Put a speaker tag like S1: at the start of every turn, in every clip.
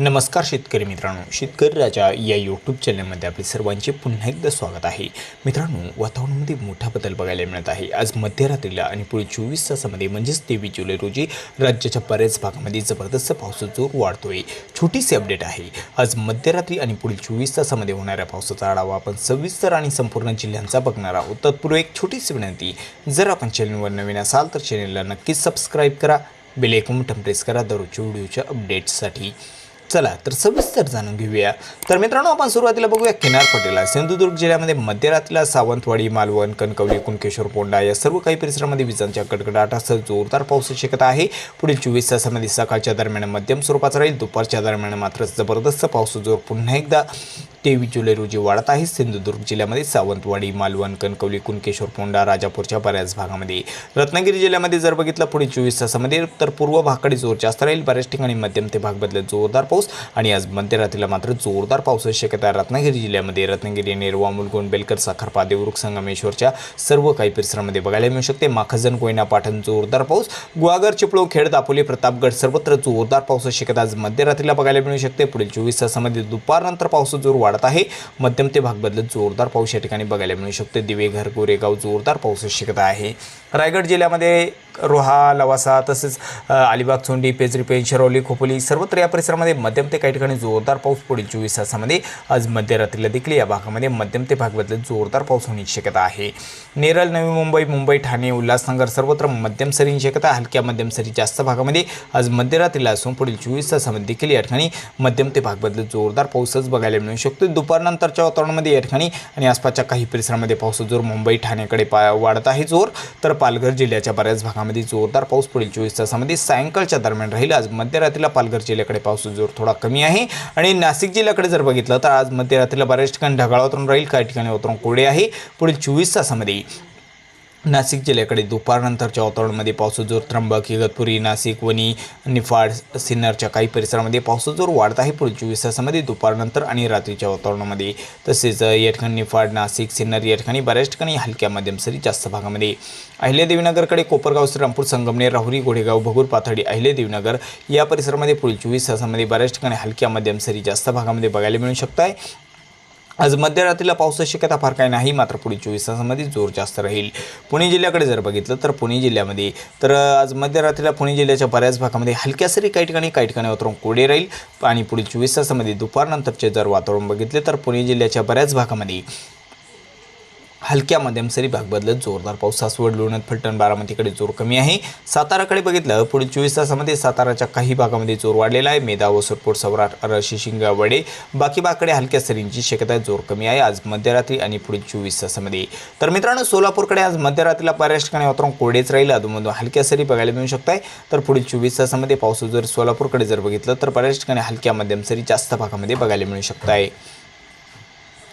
S1: नमस्कार शेतकरी मित्रांनो. शेतकरी राजा या यूट्यूब चॅनलमध्ये आपले सर्वांचे पुन्हा एकदा स्वागत आहे. मित्रांनो वातावरणामध्ये मोठा बदल बघायला मिळत आहे. आज मध्यरात्रीला आणि पुढे चोवीस तासामध्ये म्हणजेच तेवीस जुलै रोजी राज्याच्या बऱ्याच भागामध्ये जबरदस्त पावसाचा जोर वाढतोय. छोटीशी अपडेट आहे. आज मध्यरात्री आणि पुढील चोवीस तासामध्ये होणाऱ्या पावसाचा आढावा आपण सविस्तर आणि संपूर्ण जिल्ह्यांचा बघणार आहोत. तत्पूर्वी एक छोटीशी विनंती. जर आपण चॅनलवर नवीन असाल तर चॅनलला नक्कीच सबस्क्राईब करा. बेल ऐकून बटन प्रेस करा. दररोजच्या व्हिडिओच्या अपडेट्ससाठी चला तर सविस्तर जाणून घेऊया. तर मित्रांनो आपण सुरुवातीला बघूया किनारपट्टीला सिंधुदुर्ग जिल्ह्यामध्ये मध्यरात्रीला सावंतवाडी मालवण कणकवली कुणकेश्वर पोंडा या सर्व काही परिसरामध्ये विजांच्या कडकडाटासह जोरदार पाऊस शक्यता आहे. पुढील चोवीस तासामध्ये सकाळच्या दरम्यान मध्यम स्वरूपाचा राहील. दुपारच्या दरम्यान मात्र जबरदस्त पाऊस जोर पुन्हा एकदा. तेवीस जुलै रोजी वाढत आहे. सिंधुदुर्ग जिल्ह्यामध्ये सावंतवाडी मालवण कणकवली कुणकेश्वर पोंडा राजापूरच्या बऱ्याच भागामध्ये. रत्नागिरी जिल्ह्यामध्ये जर बघितलं पुढे चोवीस तासामध्ये तर पूर्व भागाकडे जोर जास्त राहील. बऱ्याच ठिकाणी मध्यम ते भाग बदलत जोरदार पाऊस पाऊस आणि आज मध्यरात्रीला मात्र जोरदार पावसाची शक्यता रत्नागिरी जिल्ह्यामध्ये रत्नागिरी नेरवा मुलगुण बेलकर साखरपा देवरुख संगमेश्वरच्या सर्व काही परिसरामध्ये बघायला मिळू शकते. माखजन कोयना पाठण जोरदार पाऊस. गुहागर चिपळो खेड दापोली प्रतापगड सर्वत्र जोरदार पावसाची शक्यता आज मध्यरात्रीला बघायला मिळू शकते. पुढील चोवीस तासामध्ये दुपारनंतर पावसाचा जोर वाढत आहे. मध्यम ते भाग बदलत जोरदार पाऊस या ठिकाणी बघायला मिळू शकते. दिवेघर गोरेगाव जोरदार पावसाची शक्यता आहे. रायगड जिल्ह्यामध्ये रोहा लवासा तसेच अलिबाग चोंडी पेजरी पेन शिरोली खोपोली सर्वत्र या परिसरामध्ये मध्यम ते काही ठिकाणी जोरदार पाऊस पुढील चोवीस तासामध्ये आज मध्यरात्रीला देखील या भागामध्ये मध्यम ते भाग जोरदार पाऊस होण्याची शक्यता आहे. नेरळ नवी मुंबई मुंबई ठाणे उल्हासनगर सर्वत्र मध्यम सरींची शक्यता हलक्या मध्यम सरी जास्त भागामध्ये आज मध्यरात्रीला असून पुढील चोवीस तासामध्ये देखील या ठिकाणी मध्यम ते भाग जोरदार पाऊसच बघायला मिळू शकतो. दुपारनंतरच्या वातावरणामध्ये या ठिकाणी आणि आसपासच्या काही परिसरामध्ये पाऊस जोर मुंबई ठाणेकडे पा वाढत आहे जोर. तर पालघर जिल्ह्याच्या बऱ्याच भागामध्ये जोरदार पाऊस पुढील चोवीस तासामध्ये सायंकाळच्या दरम्यान राहील. आज मध्यरात्रीला पालघर जिल्ह्याकडे पाऊस जोर थोडा कमी आहे. आणि नाशिक जिल्ह्याकडे जर बघितलं तर आज मध्यरात्रीला बऱ्याच ठिकाणी ढगाळ वातावरण राहील. काही ठिकाणी वातावरण कोरडे आहे. पुढील चोवीस तासामध्ये नाशिक जिल्ह्याकडे दुपारनंतरच्या वातावरणामध्ये पावसाजोर त्र्यंबक इगतपुरी नाशिक वणी निफाड सिन्नरच्या काही परिसरामध्ये पावसाजोर वाढत आहे. पुढील चोवीस तासामध्ये दुपारनंतर आणि रात्रीच्या वातावरणामध्ये तसेच अ, या ठिकाणी निफाड नाशिक सिन्नर या ठिकाणी बऱ्याच ठिकाणी हलक्या मध्यम सरी जास्त भागामध्ये. अहिल्यादेवीनगरकडे कोपरगाव श्रीरामपूर संगमनेर राहुरी गोडेगाव भगूर पाथडी अहिल्यादेवीनगर या परिसरामध्ये पुढील चोवीस तासामध्ये बऱ्याच ठिकाणी हलक्या मध्यम सरी जास्त भागामध्ये बघायला मिळू शकत आहे आज मध्यरात्रीला पावसाची शक्यता फार काही नाही मात्र पुढील चोवीस तासामध्ये जोर जास्त राहील. पुणे जिल्ह्याकडे जर बघितलं तर पुणे जिल्ह्यामध्ये तर आज मध्यरात्रीला पुणे जिल्ह्याच्या बऱ्याच भागामध्ये हलक्या सरी काही ठिकाणी काही ठिकाणी वातावरण कोडे राहील. आणि पुढील चोवीस तासामध्ये दुपारनंतरचे जर वातावरण बघितले तर पुणे जिल्ह्याच्या बऱ्याच भागामध्ये हलक्या मध्यम सरी भाग बदलत जोरदार पाऊस सासवड लोणत फलटण बारामतीकडे जोर कमी आहे. साताराकडे बघितलं पुढील चोवीस तासामध्ये साताराच्या काही भागामध्ये जोर वाढलेला आहे. मेधा वसरपूर सवराट रशी शिंगा वडे बाकी भागाकडे हलक्या सरींची शक्यता जोर कमी आहे आज मध्यरात्री आणि पुढील चोवीस तासामध्ये. तर मित्रांनो सोलापूरकडे आज मध्यरात्रीला बऱ्याच ठिकाणी वातावरण कोरडेच राहील. अधूनमधून हलक्या सरी बघायला मिळू शकत आहे तर पुढील चोवीस तासामध्ये पाऊस जर सोलापूरकडे जर बघितलं तर बऱ्याच ठिकाणी हलक्या मध्यम सरी जास्त भागामध्ये बघायला मिळू शकत आहे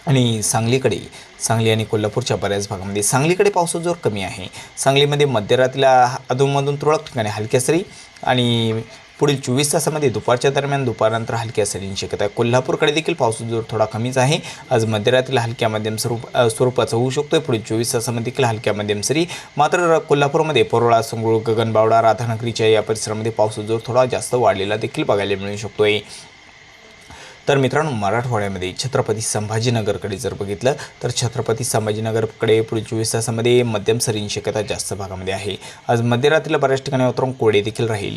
S1: आणि सांगलीकडे सांगली आणि कोल्हापूरच्या बऱ्याच भागामध्ये सांगलीकडे पावसाचा जोर कमी आहे. सांगलीमध्ये मध्यरात्रीला अधूनमधून तुरळक ठिकाणी हलक्या सरी आणि पुढील चोवीस तासामध्ये दुपारच्या दरम्यान दुपारनंतर हलक्या सरींची शक्यता आहे. कोल्हापूरकडे देखील पावसाचा जोर थोडा कमीच आहे. आज मध्यरात्रीला हलक्या मध्यम स्वरूप स्वरूपाचा होऊ शकतो पुढील चोवीस तासामध्ये देखील हलक्या मध्यम सरी. मात्र कोल्हापूरमध्ये परोळा संगुळ गगनबावडा राधानगरीच्या या परिसरामध्ये पावसाचा जोर थोडा जास्त वाढलेला देखील बघायला मिळू शकतोय. तर मित्रांनो मराठवाड्यामध्ये छत्रपती संभाजीनगरकडे जर बघितलं तर छत्रपती संभाजीनगरकडे पुढील चोवीस तासामध्ये मध्यम सरींची शक्यता जास्त भागामध्ये आहे. आज मध्यरात्रीला बऱ्याच ठिकाणी वातावरण कोडे देखील राहील.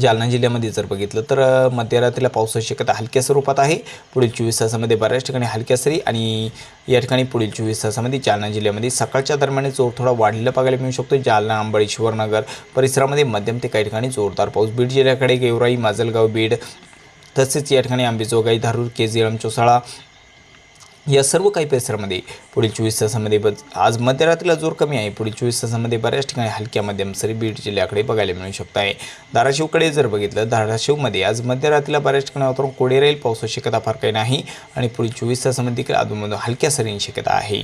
S1: जालना जिल्ह्यामध्ये जर बघितलं तर मध्यरात्रीला पावसाची शक्यता हलक्या स्वरूपात आहे. पुढील चोवीस तासामध्ये बऱ्याच ठिकाणी हलक्या सरी आणि या ठिकाणी पुढील चोवीस तासामध्ये जालना जिल्ह्यामध्ये सकाळच्या दरम्यान जोर थोडा वाढलेला बघायला मिळू शकतो. जालना अंबळी नगर परिसरामध्ये मध्यम ते काही ठिकाणी जोरदार पाऊस. बीड जिल्ह्याकडे गेवराई माजलगाव बीड तसेच या ठिकाणी आंबेजोगाई धारूर केजीएम चोसाळा या सर्व काही परिसरामध्ये पुढील चोवीस तासामध्ये ब आज मध्यरात्रीला जोर कमी आहे. पुढील चोवीस तासामध्ये बऱ्याच ठिकाणी हलक्या मध्यम सरी बीड जिल्ह्याकडे बघायला मिळू शकत आहे धाराशिवकडे जर बघितलं धाराशिवमध्ये आज मध्यरात्रीला बऱ्याच ठिकाणी वातावरण कोडे राहील. पावसाची शक्यता फार काही नाही आणि पुढील चोवीस तासामध्ये देखील अधूनमधून हलक्या सरींची शक्यता आहे.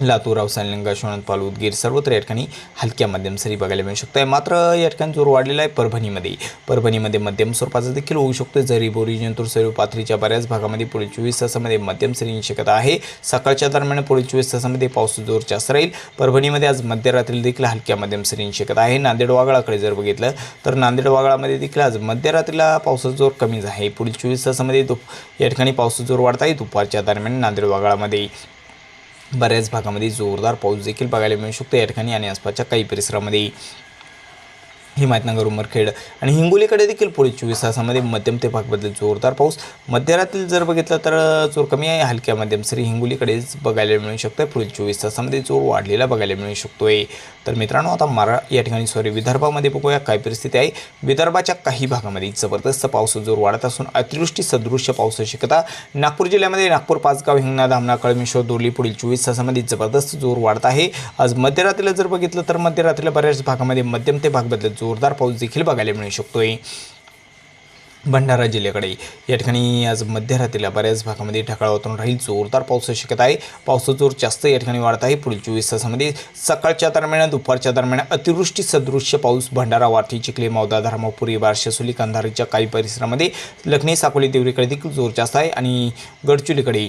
S1: लातूर अवसान लिंगा शोणत पाल उदगीर सर्वत्र या ठिकाणी हलक्या मध्यम सरी बघायला मिळू शकतो आहे मात्र या ठिकाणी जोर वाढलेला आहे परभणीमध्ये. परभणीमध्ये मध्यम स्वरूपाचा देखील होऊ शकतो जरी बोरी जंतूर सरी पाथरीच्या बऱ्याच भागामध्ये पुढील चोवीस तासामध्ये मध्यम सरीची शक्यता आहे. सकाळच्या दरम्यान पुढील चोवीस तासामध्ये पाऊस जोर जास्त राहील. परभणीमध्ये आज मध्यरात्री देखील हलक्या मध्यम सरीची शक्यता आहे. नांदेड वागळाकडे जर बघितलं तर नांदेड वागळामध्ये देखील आज मध्यरात्रीला पावसाचा जोर कमीच आहे. पुढील चोवीस तासामध्ये दुप या ठिकाणी पावसाचा जोर वाढत आहे दुपारच्या दरम्यान नांदेड वागळामध्ये बऱ्याच भागामध्ये जोरदार पाऊस देखील बघायला मिळू शकतो. या ठिकाणी आणि आसपासच्या काही परिसरामध्ये हिमायतनगर उमरखेड आणि हिंगोलीकडे देखील पुढील चोवीस तासामध्ये मध्यम ते भागबद्दल जोरदार पाऊस. मध्यरात्री जर बघितलं तर जोर कमी आहे. हलक्या मध्यम सरी हिंगोलीकडेच बघायला मिळू शकतं आहे पुढील चोवीस तासामध्ये जोर वाढलेला बघायला मिळू शकतो आहे तर मित्रांनो आता मारा या ठिकाणी सॉरी विदर्भामध्ये बघूया. काय परिस्थिती आहे? विदर्भाच्या काही भागामध्ये जबरदस्त पाऊस जोर वाढत असून अतिवृष्टी सदृश्य पाऊस शक्यता नागपूर जिल्ह्यामध्ये नागपूर पाचगाव हिंगणा धामणा कळमेश्वर दोरली पुढील चोवीस तासामध्ये जबरदस्त जोर वाढत आहे. आज मध्यरात्रीला जर बघितलं तर मध्यरात्रीला बऱ्याच भागामध्ये मध्यम ते भागबद्दल जोरदार पाऊस देखील बघायला मिळू शकतोय. भंडारा जिल्ह्याकडे. या ठिकाणी आज मध्यरात्रीला बऱ्याच भागामध्ये ढगाळ वातावरण राहील. जोरदार पावसाची शक्यता आहे. पावसाचा जोर जास्त या ठिकाणी वाढत आहे. पुढील चोवीस तासामध्ये सकाळच्या दरम्यान दुपारच्या दरम्यान अतिवृष्टी सदृश्य पाऊस भंडारा वारठी चिखले मौदा धर्मापुरी बारशेसोली कंधारीच्या काही परिसरामध्ये लखने साकोली देवरीकडे देखील जोर जास्त आहे आणि गडचुलीकडे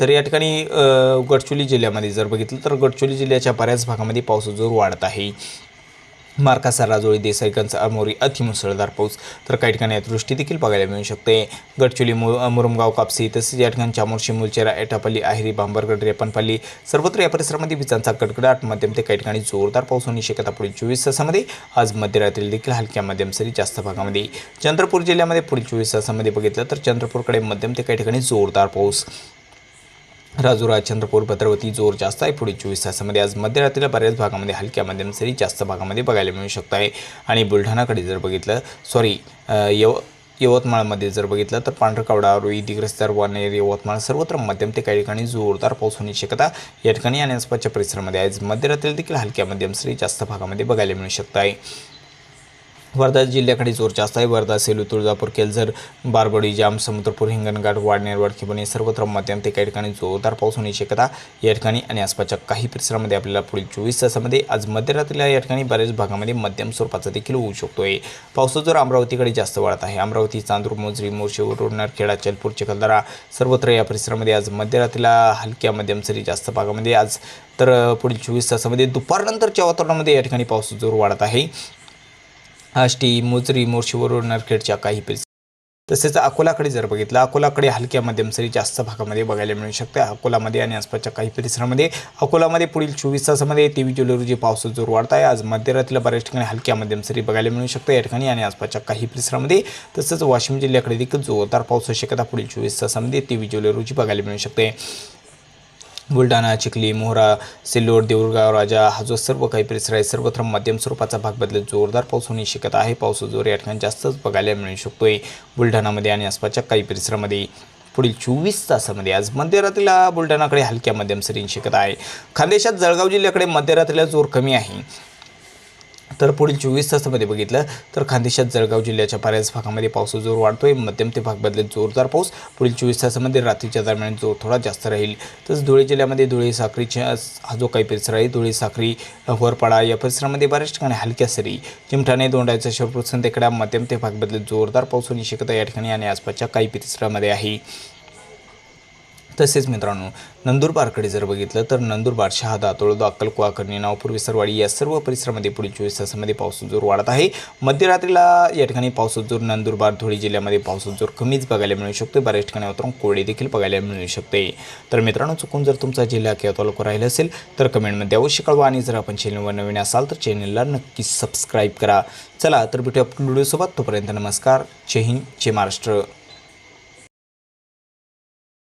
S1: तर या ठिकाणी गडचोली गडचिरोली जिल्ह्यामध्ये जर बघितलं तर गडचिरोली जिल्ह्याच्या बऱ्याच भागामध्ये पावसाचा जोर वाढत आहे. मार्कासा राजोळी देसाईगंज अमोरी अतिमुसळधार पाऊस. तर काही ठिकाणी अतिवृष्टी देखील बघायला मिळू शकते. गडचिरोली मु मुरुमगाव कापसी तसेच या ठिकाणी चामोर्शी मुलचेरा एटापल्ली आहिरी बांबरगड रेपनपल्ली सर्वत्र या परिसरामध्ये विजांचा कडकडाट. मध्यम ते काही ठिकाणी जोरदार पाऊस होण्याची शक्यता पुढील चोवीस तासामध्ये. आज मध्यरात्री देखील हलक्या मध्यम सरी जास्त भागामध्ये. चंद्रपूर जिल्ह्यामध्ये पुढील चोवीस तासामध्ये बघितलं तर चंद्रपूरकडे मध्यम ते काही ठिकाणी जोरदार पाऊस. राजुरा चंद्रपूर भद्रवती जोर जास्त आहे. पुढील चोवीस तासामध्ये आज मध्यरात्रीला बऱ्याच भागामध्ये हलक्या मध्यम सरी जास्त भागामध्ये बघायला मिळू शकत आहे. आणि बुलढाणाकडे जर बघितलं सॉरी यव यवतमाळमध्ये जर बघितलं तर पांढरकवडा रोई दिग्रस्तर वानेर यवतमाळ सर्वत्र मध्यम ते काही ठिकाणी जोरदार पाऊस होण्याची शक्यता या ठिकाणी आणि आसपासच्या परिसरामध्ये. आज मध्यरात्री देखील हलक्या मध्यम सरी जास्त भागामध्ये बघायला मिळू शकत आहे. वर्धा जिल्ह्याकडे जोर जास्त आहे. वर्धा सेलू तुळजापूर केलझर बारबडी जाम समुद्रपूर हिंगणघाट वाडनेर वडखिबणी सर्वत्र मध्यम ते काही ठिकाणी जोरदार पाऊस होण्याची शक्यता या ठिकाणी आणि आसपासच्या काही परिसरामध्ये आपल्याला पुढील चोवीस तासामध्ये आज मध्यरात्रीला या ठिकाणी बऱ्याच भागामध्ये मध्यम स्वरूपाचा देखील होऊ शकतोय. पावसाचा जोर अमरावतीकडे जास्त वाढत आहे. अमरावती चांदूर मोजरी मोर्शी उरुणार खेडा चलपूर चिखलदरा सर्वत्र या परिसरामध्ये आज मध्यरात्रीला हलक्या मध्यम सरी जास्त भागामध्ये आज. तर पुढील चोवीस तासामध्ये दुपारनंतरच्या वातावरणामध्ये या ठिकाणी पावसाचा जोर वाढत आहे. आष्टी मोजरी मोर्शीवरून नरखेडच्या काही परिसर तसेच अकोलाकडे जर बघितलं अकोलाकडे हलक्या मध्यम सरी जास्त भागामध्ये बघायला मिळू शकते. अकोलामध्ये आणि आसपासच्या काही परिसरामध्ये अकोलामध्ये पुढील चोवीस तासामध्ये तेवीस जुलै रोजी पावसाचा जोर वाढत आहे आज मध्यरात्रीला बऱ्याच ठिकाणी हलक्या मध्यम सरी बघायला मिळू शकते. या ठिकाणी आणि आसपासच्या काही परिसरामध्ये तसंच वाशिम जिल्ह्याकडे देखील जोरदार पावसाची शक्यता पुढील चोवीस तासामध्ये तेवीस जुलै रोजी बघायला मिळू शकते. बुलढाणा चिखली मोहरा सिल्लोड देऊळगाव राजा हा जो सर्व काही परिसर आहे सर्वत्र मध्यम स्वरूपाचा भाग बदलत जोरदार पाऊस होणे शिकत आहे. पावसाचा जोर या ठिकाणी जास्तच बघायला मिळू शकतोय बुलढाणामध्ये आणि आसपासच्या काही परिसरामध्ये. पुढील चोवीस तासामध्ये आज मध्यरात्रीला बुलढाणाकडे हलक्या मध्यम सरींची शक्यता आहे. खानदेशात जळगाव जिल्ह्याकडे मध्यरात्रीला जोर कमी आहे. तर पुढील चोवीस तासामध्ये बघितलं तर खानदेशात जळगाव जिल्ह्याच्या बऱ्याच भागामध्ये पावसाचा जोर वाढतोय. मध्यम ते भाग बदलत जोरदार पाऊस. पुढील चोवीस तासामध्ये रात्रीच्या दरम्यान जोर थोडा जास्त राहील. तसंच धुळे जिल्ह्यामध्ये धुळे साखरीच्या हा जो काही परिसर आहे धुळे साखरी वरपाडा या परिसरामध्ये बऱ्याच ठिकाणी हलक्या सरी चिमठाणे दोंडायचा शिरपूर संतेकडा मध्यम ते भाग बदलत जोरदार पाऊस होण्याची शक्यता या ठिकाणी आणि आसपासच्या काही परिसरामध्ये आहे. तसेच मित्रांनो नंदुरबारकडे जर बघितलं तर नंदुरबार शहादा तळोदा अक्कलकुवा कर्णी नावपूर विसरवाडी या सर्व परिसरामध्ये पुढील चोवीस तासामध्ये पावसाचा जोर वाढत आहे. मध्यरात्रीला या ठिकाणी पावसाचा जोर नंदुरबार धुळे जिल्ह्यामध्ये पावसाचा जोर कमीच बघायला मिळू शकतो बऱ्याच ठिकाणी उतरून कोरडे देखील बघायला मिळू शकते. तर मित्रांनो चुकून जर तुमचा जिल्हा किंवा तालुका राहिला असेल तर कमेंटमध्ये अवश्य कळवा आणि जर आपण चॅनलवर नवीन असाल तर चॅनलला नक्की सबस्क्राईब करा. चला तर भेटूया व्हिडिओसोबत. तोपर्यंत नमस्कार. जय हिंद जय महाराष्ट्र.